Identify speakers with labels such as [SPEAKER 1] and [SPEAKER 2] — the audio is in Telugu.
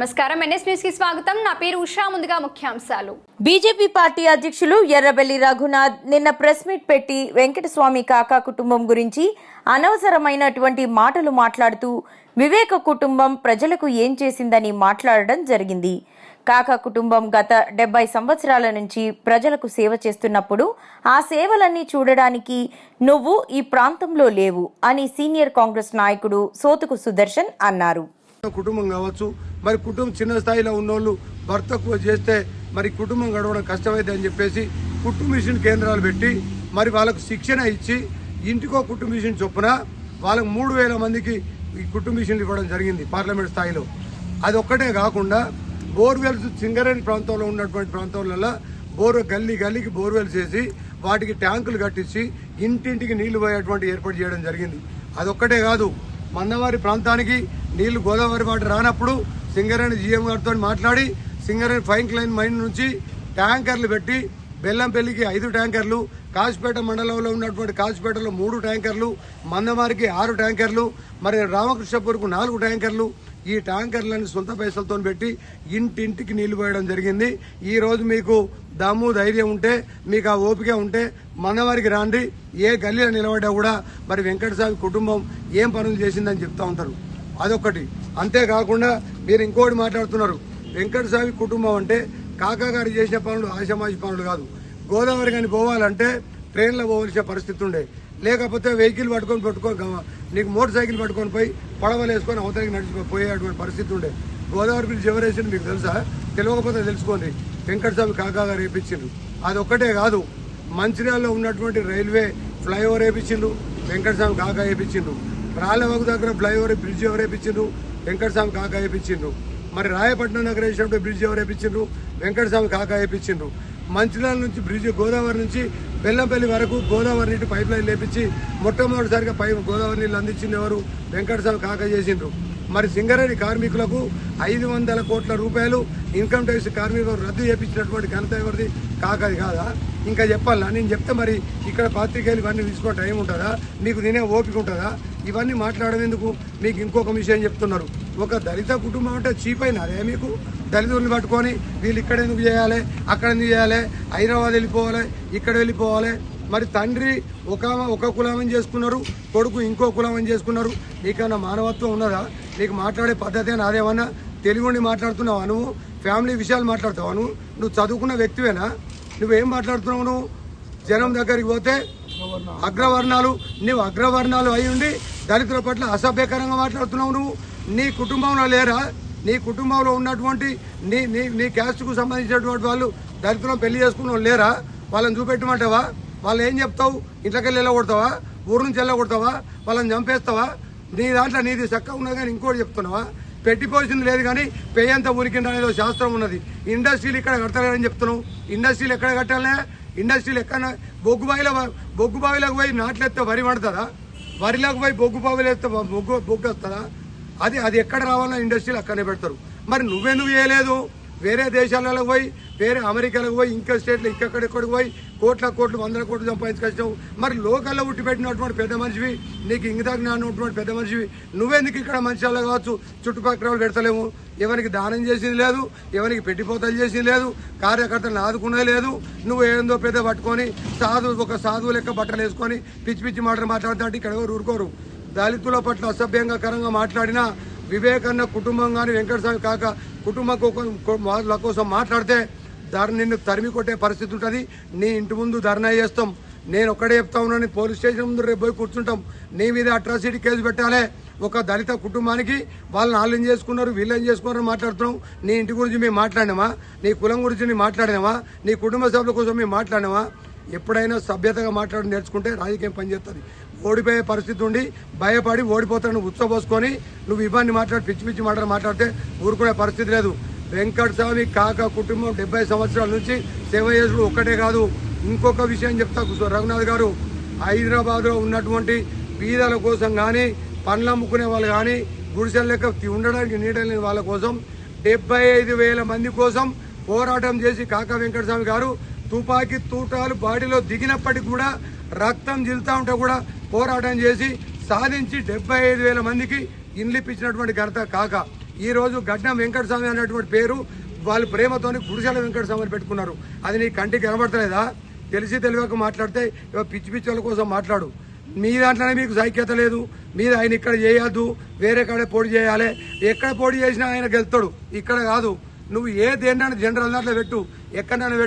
[SPEAKER 1] నమస్కారం. ఎన్ఎస్ న్యూస్కి స్వాగతం. నా పేరు ఉషా. ముందుగా ముఖ్యాంశాలు.
[SPEAKER 2] బీజేపీ పార్టీ అధ్యక్షులు ఎర్రబెల్లి రఘునాథ్ నిన్న ప్రెస్ మీట్ పెట్టి వెంకటస్వామి కాకా కుటుంబం గురించి అనవసరమైనటువంటి మాటలు మాట్లాడుతూ వివేక కుటుంబం ప్రజలకు ఏం చేసిందని మాట్లాడడం జరిగింది. కాకా కుటుంబం గత డెబ్బై సంవత్సరాల నుంచి ప్రజలకు సేవ చేస్తున్నప్పుడు ఆ సేవలన్నీ చూడడానికి నువ్వు ఈ ప్రాంతంలో లేవు అని సీనియర్ కాంగ్రెస్ నాయకుడు సోతుకు సుదర్శన్ అన్నారు.
[SPEAKER 3] కుటుంబం కావచ్చు మరి కుటుంబం చిన్న స్థాయిలో ఉన్నోళ్ళు భర్తకు చేస్తే మరి కుటుంబం గడవడం కష్టమైతే అని చెప్పేసి కుట్టు మిషన్ కేంద్రాలు పెట్టి మరి వాళ్ళకు శిక్షణ ఇచ్చి ఇంటికో కుటుంబ మిషన్ చొప్పున వాళ్ళకు మూడు వేల మందికి ఈ కుట్టు మిషన్లు ఇవ్వడం జరిగింది పార్లమెంట్ స్థాయిలో. అది ఒక్కటే కాకుండా బోర్వెల్స్ సింగరేణి ప్రాంతంలో ఉన్నటువంటి ప్రాంతాలలో బోర్ గల్లీ గల్లీకి బోర్వెల్స్ చేసి వాటికి ట్యాంకులు కట్టించి ఇంటింటికి నీళ్ళు పోయేటువంటి ఏర్పాటు చేయడం జరిగింది. అదొక్కటే కాదు మన్నవారి ప్రాంతానికి నీళ్ళు గోదావరి వాటి రానప్పుడు సింగరేణి జీఎం గారితో మాట్లాడి సింగరేణి ఫైన్ క్లైన్ మైన్ నుంచి ట్యాంకర్లు పెట్టి బెల్లంపల్లికి ఐదు ట్యాంకర్లు కాసిపేట మండలంలో ఉన్నటువంటి కాసిపేటలో మూడు ట్యాంకర్లు మందమారికి ఆరు ట్యాంకర్లు మరి రామకృష్ణపూర్కు నాలుగు ట్యాంకర్లు ఈ ట్యాంకర్లను సొంత పైసలతో పెట్టి ఇంటింటికి నీళ్ళు పోయడం జరిగింది. ఈ రోజు మీకు దమ్ము ధైర్యం ఉంటే మీకు ఆ ఓపిక ఉంటే మనవారికి రాండి. ఏ గల్లీలో నిలబడ్డా కూడా మరి వెంకటస్వామి కుటుంబం ఏం పనులు చేసిందని చెప్తా ఉంటారు. అదొకటి అంతేకాకుండా మీరు ఇంకోటి మాట్లాడుతున్నారు. వెంకటస్వామి కుటుంబం అంటే కాకా గారు చేసిన పనులు ఆశామాషి పనులు కాదు. గోదావరి కానీ పోవాలంటే ట్రైన్లో పోవలసిన పరిస్థితి ఉండే. లేకపోతే వెహికల్ పట్టుకొని పట్టుకొని నీకు మోటార్ సైకిల్ పట్టుకొని పోయి పడవలు వేసుకొని అవతలకి నడిచిపోయేటువంటి పరిస్థితి ఉండే. గోదావరి బ్రిడ్జ్ ఎవరేసింది మీకు తెలుసా? తెలియకపోతే తెలుసుకోండి. వెంకటస్వామి కాకా గారు వేయించిండ్రు అది ఒక్కటే కాదు. మంచిర్యాలలో ఉన్నటువంటి రైల్వే ఫ్లైఓవర్ వేయించిండ్రు వెంకటస్వామి కాకా వేయించిండ్రు రాళ్ళవాగు దగ్గర ఫ్లైఓవర్ బ్రిడ్జ్ ఎవరు వేయించిండ్రు వెంకటస్వామి కాకా వేయించిండ్రు మరి రాయపట్నం నగర వేసినప్పుడు బ్రిడ్జ్ ఎవరు వేయించిండ్రు వెంకటస్వామి కాకా వేయించిండ్రు మంచిర్యాల నుంచి బ్రిడ్జ్ గోదావరి నుంచి బెల్లంపల్లి వరకు గోదావరి నీటి పైప్ లైన్ లేపించి మొట్టమొదటిసారిగా పై గోదావరి నీళ్ళు అందించింది ఎవరు? వెంకటస్వామి కాకా చేసిండ్రు. మరి సింగరేణి కార్మికులకు ఐదు వందల కోట్ల రూపాయలు ఇన్కమ్ ట్యాక్స్ కార్మికులు రద్దు చేపించినటువంటి ఘనత ఎవరిది? కాకది కాదా? ఇంకా చెప్పాలా? నేను చెప్తే మరి ఇక్కడ పాత్రికేయులు ఇవన్నీ తీసుకో టైం ఉంటుందా? మీకు నేనే ఓపిక ఉంటుందా? ఇవన్నీ మాట్లాడేందుకు మీకు ఇంకొక విషయం చెప్తున్నారు. ఒక దళిత కుటుంబం అంటే చీప్ అయినారే అదే మీకు? దళితుల్ని పట్టుకొని వీళ్ళు ఇక్కడ ఎందుకు చేయాలి? అక్కడ ఎందుకు చేయాలి? హైదరాబాద్ వెళ్ళిపోవాలి? ఇక్కడ వెళ్ళిపోవాలి? మరి తండ్రి ఒక ఒక కులామని చేసుకున్నారు కొడుకు ఇంకో కులామని చేసుకున్నారు. నీకన్నా మానవత్వం ఉన్నదా? నీకు మాట్లాడే పద్ధతి నాదేమన్నా? తెలుగుని మాట్లాడుతున్నావా నువ్వు? ఫ్యామిలీ విషయాలు మాట్లాడతావా నువ్వు? నువ్వు చదువుకున్న వ్యక్తివేనా? నువ్వేం మాట్లాడుతున్నావు నువ్వు? జనం దగ్గరికి పోతే అగ్రవర్ణాలు నువ్వు అగ్రవర్ణాలు అయి ఉండి దళితుల పట్ల అసభ్యకరంగా మాట్లాడుతున్నావు నువ్వు? నీ కుటుంబంలో లేరా? నీ కుటుంబంలో ఉన్నటువంటి నీ నీ నీ క్యాస్ట్కు సంబంధించినటువంటి వాళ్ళు దళితులను పెళ్ళి చేసుకున్న వాళ్ళు లేరా? వాళ్ళని చూపెట్టమంటావా? వాళ్ళు ఏం చెప్తావు? ఇంట్లోకెళ్ళి వెళ్ళగొడతావా? ఊరు నుంచి వెళ్ళగొడతావా? వాళ్ళని చంపేస్తావా? నీ దాంట్లో నీది చక్కగా ఉన్నది కానీ ఇంకోటి చెప్తున్నావా? పెట్టిపోసింది లేదు కానీ పేయంత ఉనికింది అనేది ఒక శాస్త్రం ఉన్నది. ఇండస్ట్రీలు ఇక్కడ కడతలేదని చెప్తున్నావు. ఇండస్ట్రీలు ఎక్కడ కట్టాలనే? ఇండస్ట్రీలు ఎక్కడ బొగ్గు బావిలో బొగ్గు బావిలోకి పోయి నాట్లేస్తే వరి పడుతుందా? వరిలోకి పోయి బొగ్గు బావిలో వేస్తే బొగ్గు బొగ్గు వస్తుందా? అది అది ఎక్కడ రావాలన్నా ఇండస్ట్రీలు అక్కడనే పెడతారు. మరి నువ్వెందుకు చేయలేదు? వేరే దేశాలకు పోయి వేరే అమెరికాలకు పోయి ఇంకా స్టేట్లు ఇంకెక్కడెక్కడికి పోయి కోట్ల కోట్లు వందల కోట్లు సంపాదించుకొచ్చావు మరి లోకల్లో ఉట్టి పెట్టినటువంటి పెద్ద మనిషివి నీకు ఇంకా జ్ఞానం ఉన్నటువంటి పెద్ద మనిషివి నువ్వెందుకు ఇక్కడ మనుషుల్లో కావచ్చు చుట్టుపక్కల వాళ్ళు పెడతలేము ఎవరికి దానం చేసింది లేదు ఎవరికి పెట్టిపోతలు చేసింది లేదు కార్యకర్తలను ఆదుకునే లేదు. నువ్వు ఏందో పెద్ద పట్టుకొని సాధువు ఒక సాధువు లెక్క బట్టలు వేసుకొని పిచ్చి పిచ్చి మాటలు మాట్లాడుతుంటే ఇక్కడ ఎవరు ఊరుకోరు. దళితుల పట్ల అసభ్యంగా కరంగా మాట్లాడినా వివేకన్న కుటుంబం కానీ వెంకటస్వామి కాక కుటుంబం వాళ్ళ కోసం మాట్లాడితే ధర నిన్ను తరిమి కొట్టే పరిస్థితి ఉంటుంది. నీ ఇంటి ముందు ధర్నా చేస్తాం. నేను ఒక్కడే చెప్తా ఉన్నాను. పోలీస్ స్టేషన్ ముందు రేపు పోయి కూర్చుంటాం. నీ మీద అట్రాసిటీ కేసు పెట్టాలి. ఒక దళిత కుటుంబానికి వాళ్ళని వాళ్ళని చేసుకున్నారు వీళ్ళని చేసుకున్నారు మాట్లాడుతున్నాం. నీ ఇంటి గురించి మేము మాట్లాడినామా? నీ కులం గురించి మేము మాట్లాడినామా? నీ కుటుంబ సభ్యుల కోసం మేము మాట్లాడినామా? ఎప్పుడైనా సభ్యతగా మాట్లాడి నేర్చుకుంటే రాజకీయం పనిచేస్తుంది. ఓడిపోయే పరిస్థితి ఉండి భయపడి ఓడిపోతాను ఉత్సవోసుకొని నువ్వు ఇవన్నీ మాట్లాడి పిచ్చి పిచ్చి మాటలు మాట్లాడితే ఊరుకునే పరిస్థితి లేదు. వెంకట స్వామి కాక కుటుంబం డెబ్బై సంవత్సరాల నుంచి సేవ చేసుడు ఒక్కటే కాదు. ఇంకొక విషయం చెప్తా రఘునాథ్ గారు. హైదరాబాద్లో ఉన్నటువంటి బీదల కోసం కానీ పండ్లు అమ్ముకునే వాళ్ళు కానీ గుడిసెల లెక్క ఉండడానికి నీడ లేని వాళ్ళ కోసం డెబ్బై ఐదు వేల మంది కోసం పోరాటం చేసి కాకా వెంకటస్వామి గారు తుపాకీ తూటాలు బాడీలో దిగినప్పటికి కూడా రక్తం జిల్తా ఉంటే కూడా పోరాటం చేసి సాధించి డెబ్బై ఐదు వేల మందికి ఇన్లిప్పించినటువంటి ఘనత కాక ఈ రోజు గడ్డం వెంకటస్వామి అనేటువంటి పేరు వాళ్ళు ప్రేమతోని గుడిసెల వెంకటస్వామి అని పెట్టుకున్నారు. అది నీ కంటికి కనబడతలేదా? తెలిసి తెలియక మాట్లాడితే ఇవ పిచ్చి పిచ్చి వాళ్ళ కోసం మాట్లాడు. మీ దాంట్లోనే మీకు సైక్యత లేదు. మీరు ఆయన ఇక్కడ చేయొద్దు. వేరే కాడే పోటీ చేయాలి. ఎక్కడ పోటీ చేసినా ఆయన గెలుతాడు ఇక్కడ కాదు. నువ్వు ఏ దేంట్లో జనరల్ దాంట్లో పెట్టు. ఎక్కడైనా